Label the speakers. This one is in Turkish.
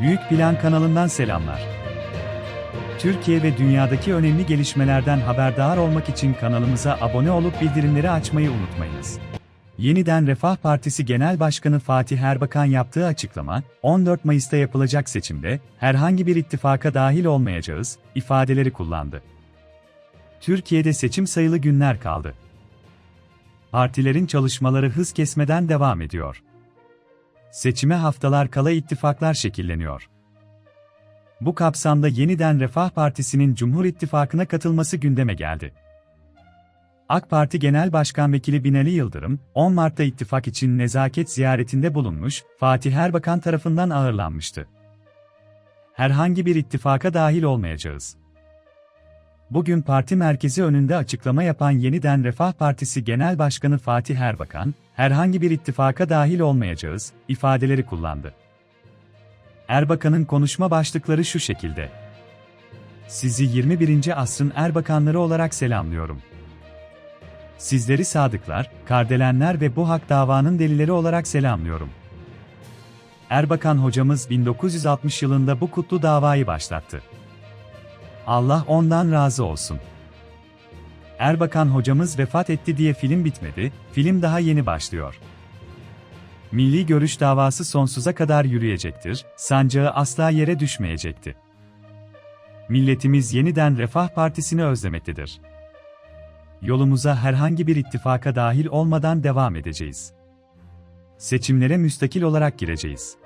Speaker 1: Büyük Plan kanalından selamlar. Türkiye ve dünyadaki önemli gelişmelerden haberdar olmak için kanalımıza abone olup bildirimleri açmayı unutmayınız. Yeniden Refah Partisi Genel Başkanı Fatih Erbakan yaptığı açıklama, 14 Mayıs'ta yapılacak seçimde herhangi bir ittifaka dahil olmayacağız ifadeleri kullandı. Türkiye'de seçim sayılı günler kaldı. Partilerin çalışmaları hız kesmeden devam ediyor. Seçime haftalar kala ittifaklar şekilleniyor. Bu kapsamda yeniden Refah Partisi'nin Cumhur İttifakı'na katılması gündeme geldi. AK Parti Genel Başkan Vekili Binali Yıldırım, 10 Mart'ta ittifak için nezaket ziyaretinde bulunmuş, Fatih Erbakan tarafından ağırlanmıştı. Herhangi bir ittifaka dahil olmayacağız. Bugün parti merkezi önünde açıklama yapan Yeniden Refah Partisi Genel Başkanı Fatih Erbakan, herhangi bir ittifaka dahil olmayacağız ifadeleri kullandı. Erbakan'ın konuşma başlıkları şu şekilde. Sizi 21. asrın Erbakanları olarak selamlıyorum. Sizleri sadıklar, kardelenler ve bu hak davanın delileri olarak selamlıyorum. Erbakan hocamız 1960 yılında bu kutlu davayı başlattı. Allah ondan razı olsun. Erbakan hocamız vefat etti diye film bitmedi, film daha yeni başlıyor. Milli görüş davası sonsuza kadar yürüyecektir, sancağı asla yere düşmeyecekti. Milletimiz yeniden Refah Partisi'ni özlemektedir. Yolumuza herhangi bir ittifaka dahil olmadan devam edeceğiz. Seçimlere müstakil olarak gireceğiz.